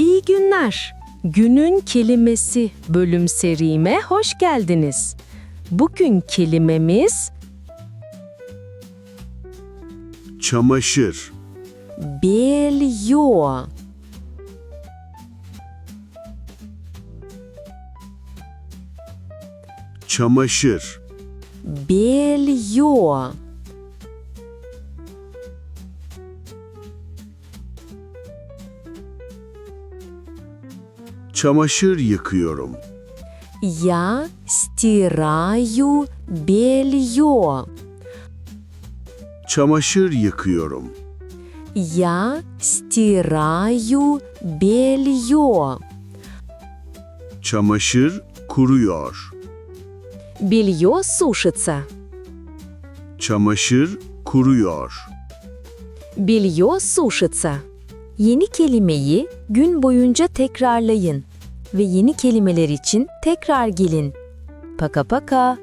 İyi günler. Günün kelimesi bölüm serime hoş geldiniz. Bugün kelimemiz çamaşır, bелье. çamaşır, Bелье. çamaşır yıkıyorum, Я стираю белье. çamaşır yıkıyorum, Я стираю белье. çamaşır kuruyor, Белье сушится. çamaşır kuruyor, Белье сушится. Yeni kelimeyi gün boyunca tekrarlayın ve yeni kelimeler için tekrar gelin. Paka paka.